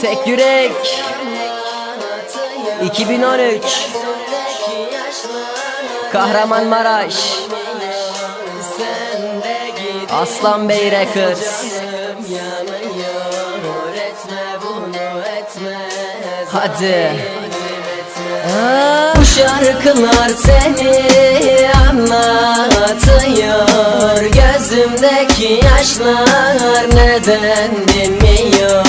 Tek yürek. 2013 Kahramanmaraş. Aslan Bey Records. Hadi. Bu şarkılar seni neden dinmiyor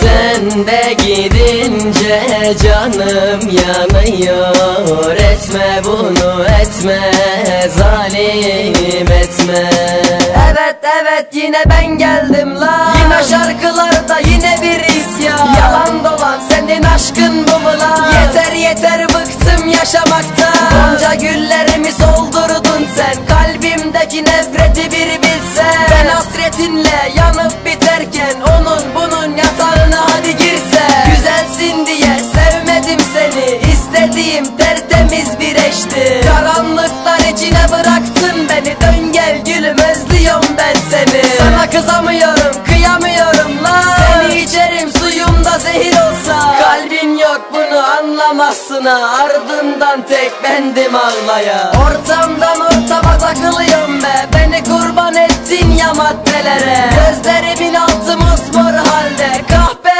Sen de gidince canım yanıyor. Etme bunu etme. Zalim etme. Evet evet yine ben geldim la Yine şarkılarda yanıp biterken Onun bunun yatağına hadi girse. Güzelsin diye sevmedim seni İstediğim tertemiz bir eşti. Karanlıklar içine bıraktın beni Dön gel gülüm özlüyorum ben seni. Sana kızamıyorum kıyamıyorum lan. Seni içerim suyumda zehir olsa. Kalbin yok bunu anlamazsın ha Ardından tek bendim ağlaya. Ortamdan ortama takılıyorum be Beni kurban ettin ya maddelere. Gözlerimin altı mosmor halde. Kahpe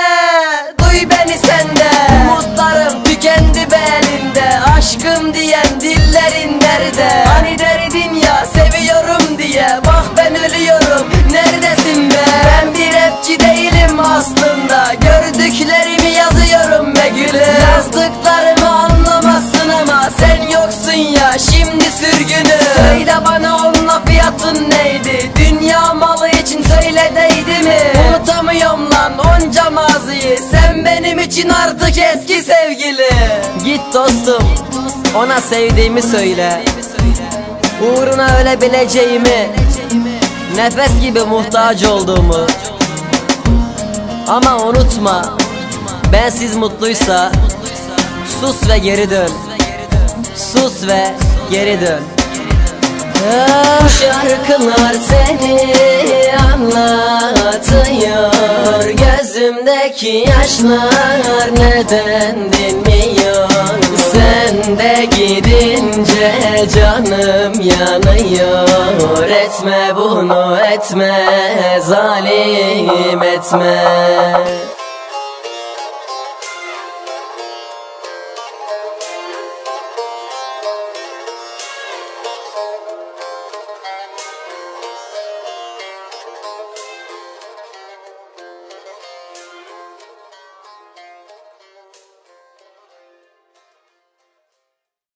duy beni sende. Umutlarım tükendi be elimde Aşkım diyen dillerin nerede Hani derdin ya seviyorum diye. Bak ben ölüyorum. Neredesin be? Ben bir rapçi değilim aslında. Gördüklerimi Unutamıyorum lan onca maziyi Sen benim için artık eski sevgili. Git dostum ona sevdiğimi söyle. Uğruna ölebileceğimi Nefes gibi muhtaç olduğumu. Ama unutma Bensiz mutluysa Sus ve geri dön. Sus ve geri dön. Bu şarkılar seni anlatıyor Gözümdeki yaşlar neden dinmiyor? Sen de gidince canım yanıyor. Etme bunu etme zalim etme